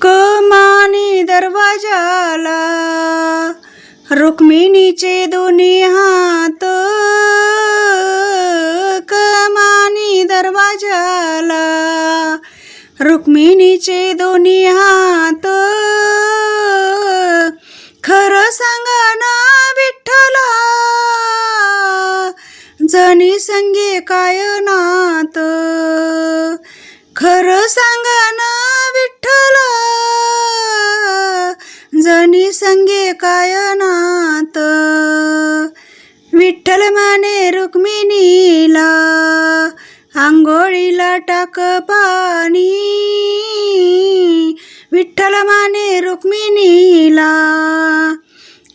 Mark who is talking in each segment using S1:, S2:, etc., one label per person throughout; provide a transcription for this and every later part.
S1: कमानी दरवाजाला रुक्मिणीचे दोन्ही हात. कमानी दरवाजाला रुक्मिणीचे दोन्ही हात. खरं सांगा ना विठ्ठला जणी संगे काय नात? खरं सांगा ना विठ्ठल जणी संगे काय नात विठ्ठल माने रुक्मिणीला आंघोळीला टाक पाणी. विठ्ठल माने रुक्मिणीला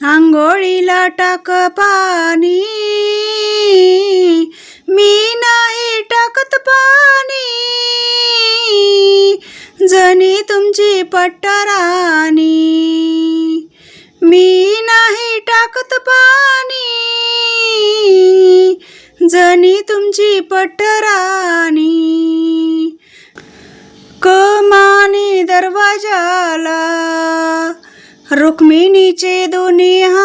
S1: आंघोळीला टाक पाणी. जणी तुमची पट्टराणी. मी नाही टाकत पाणी. जणी तुमची पट्टराणी. कमानी दरवाजाला रुक्मिणीचे दोन्ही हा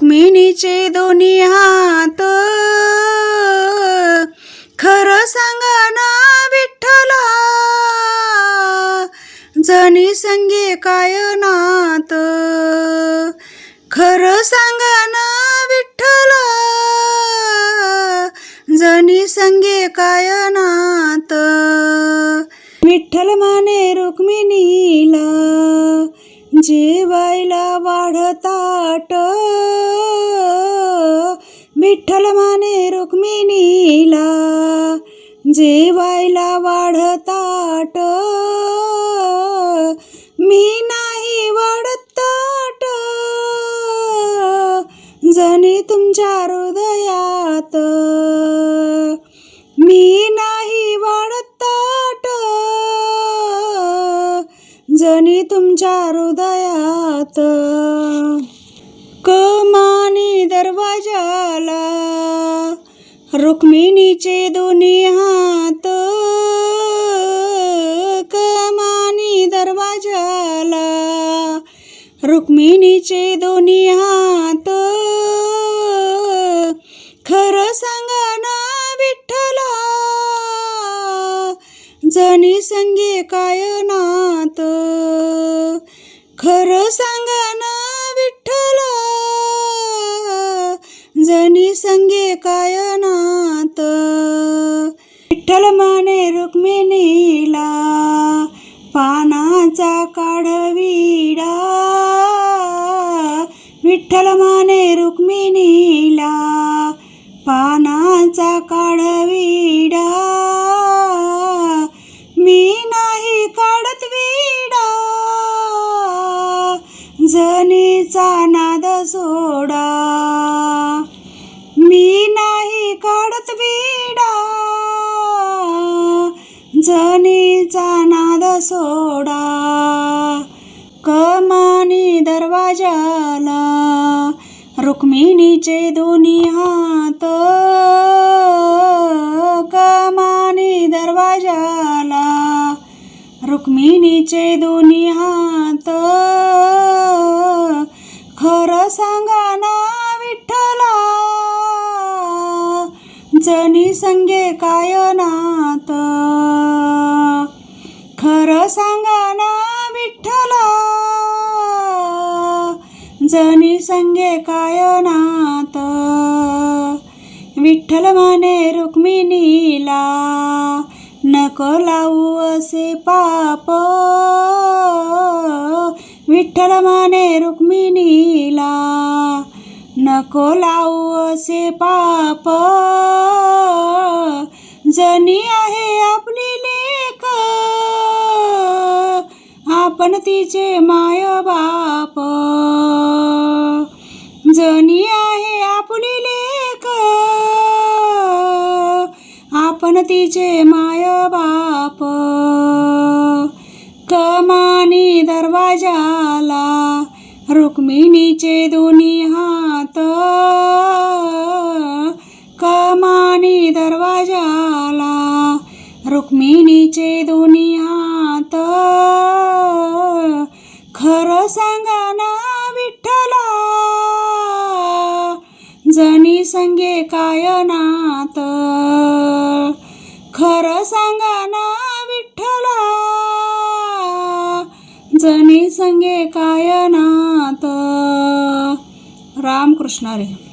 S1: रुक्मिणीचे दोन्ही हात. खरं सांगा ना विठ्ठला. जणी संगे काय नात. खरं सांगा ना विठ्ठला. जणी संगे काय नात. विठ्ठल माने रुक्मिणीला जेवायला वाढताट विठ्ठल माने रुक्मिणीला जेवायला वाढताट मी नाही वाढताट जणी तुमच्या हृदयात. मी नाही वाढत आणि तुमच्या हृदयात कमानी दरवाजाला रुक्मिणीचे दोन्ही हात कमानी दरवाजाला रुक्मिणीचे दोन्ही हात. खरं सांगा जणी संगे काय नात? खरं सांगा ना विठ्ठला. जणी संगे काय नात? विठ्ठल माने रुक्मिणीला पानाचा काढविडा. विठ्ठल माने रुक्मिणीला पानाचा काढविडा. तिचा नाद सोडा मी नाही काढत विडा. जनीचा नाद सोडा. कमानी दरवाजाला रुक्मिणीचे दोन्ही हात. कमानी दरवाजाला रुक्मिणीचे दोन्ही हात. सांगा ना विठ्ठला. जनी संगे काय नात खरं सांगा ना विठ्ठला. जनी संगे काय नात विठ्ठल माने रुक्मिणीला नको लावू असे पाप. विठ्ठल माने रुक्मिणीला नको लावू असे पाप. जनी आहे आपली लेख. आपण तिचे माय बाप. जनी आहे आपली लेख. आपण तिचे माय बाप. दरवाजाला रुक्मिणीचे दोन्ही हात. कमानी दरवाजाला रुक्मिणीचे दोन्ही हात. खरं सांगा ना विठ्ठला जणी संगे काय नात? खरं सांगा ना जनी संगे काय नात रामकृष्ण रे